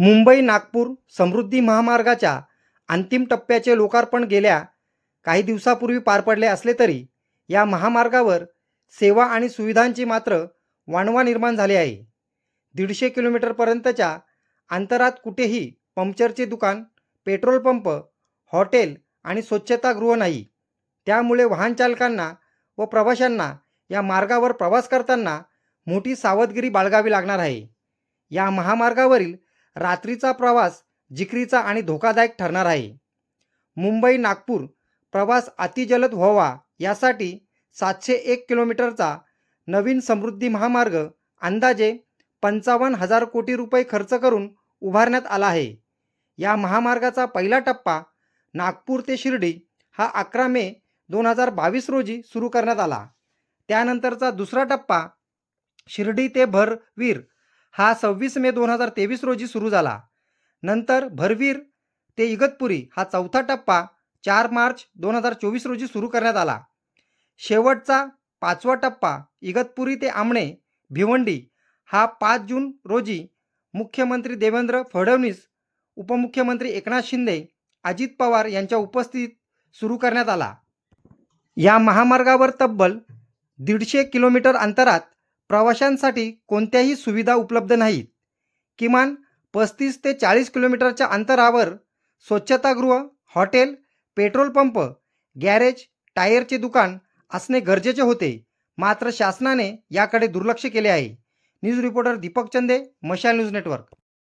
मुंबई नागपूर समृद्धी महामार्गाच्या अंतिम टप्प्याचे लोकार्पण गेल्या काही दिवसापूर्वी पार पडले असले तरी या महामार्गावर सेवा आणि सुविधांची मात्र वाणवा निर्माण झाली आहे. दीडशे किलोमीटरपर्यंतच्या अंतरात कुठेही पंक्चरचे दुकान पेट्रोल पंप हॉटेल आणि स्वच्छतागृह नाही. त्यामुळे वाहनचालकांना व प्रवाशांना या मार्गावर प्रवास करताना मोठी सावधगिरी बाळगावी लागणार आहे. या महामार्गावरील रात्रीचा प्रवास जिकरीचा आणि धोकादायक ठरणार आहे. मुंबई नागपूर प्रवास अतिजलद व्हावा यासाठी सातशे एक किलोमीटरचा नवीन समृद्धी महामार्ग अंदाजे पंचावन्न हजार कोटी रुपये खर्च करून उभारण्यात आला आहे. या महामार्गाचा पहिला टप्पा नागपूर ते शिर्डी हा अकरा मे दोन हजार बावीस रोजी सुरू करण्यात आला. त्यानंतरचा दुसरा टप्पा शिर्डी ते भरवीर हा सव्वीस मे दोन हजार तेवीस रोजी सुरू झाला. नंतर भरवीर ते इगतपुरी हा चौथा टप्पा चार मार्च दोन हजार चोवीस रोजी सुरू करण्यात आला. शेवटचा पाचवा टप्पा इगतपुरी ते आमणे भिवंडी हा पाच जून रोजी मुख्यमंत्री देवेंद्र फडणवीस उपमुख्यमंत्री एकनाथ शिंदे अजित पवार यांच्या उपस्थितीत सुरू करण्यात आला. या महामार्गावर तब्बल दीडशे किलोमीटर अंतरात प्रवाशांसाठी कोणत्याही सुविधा उपलब्ध नाहीत. किमान पस्तीस ते चाळीस किलोमीटरच्या अंतरावर स्वच्छतागृह हॉटेल पेट्रोल पंप गॅरेज टायरचे दुकान असणे गरजेचे होते. मात्र शासनाने याकडे दुर्लक्ष केले आहे. न्यूज रिपोर्टर दीपक चंदे मशाल न्यूज नेटवर्क.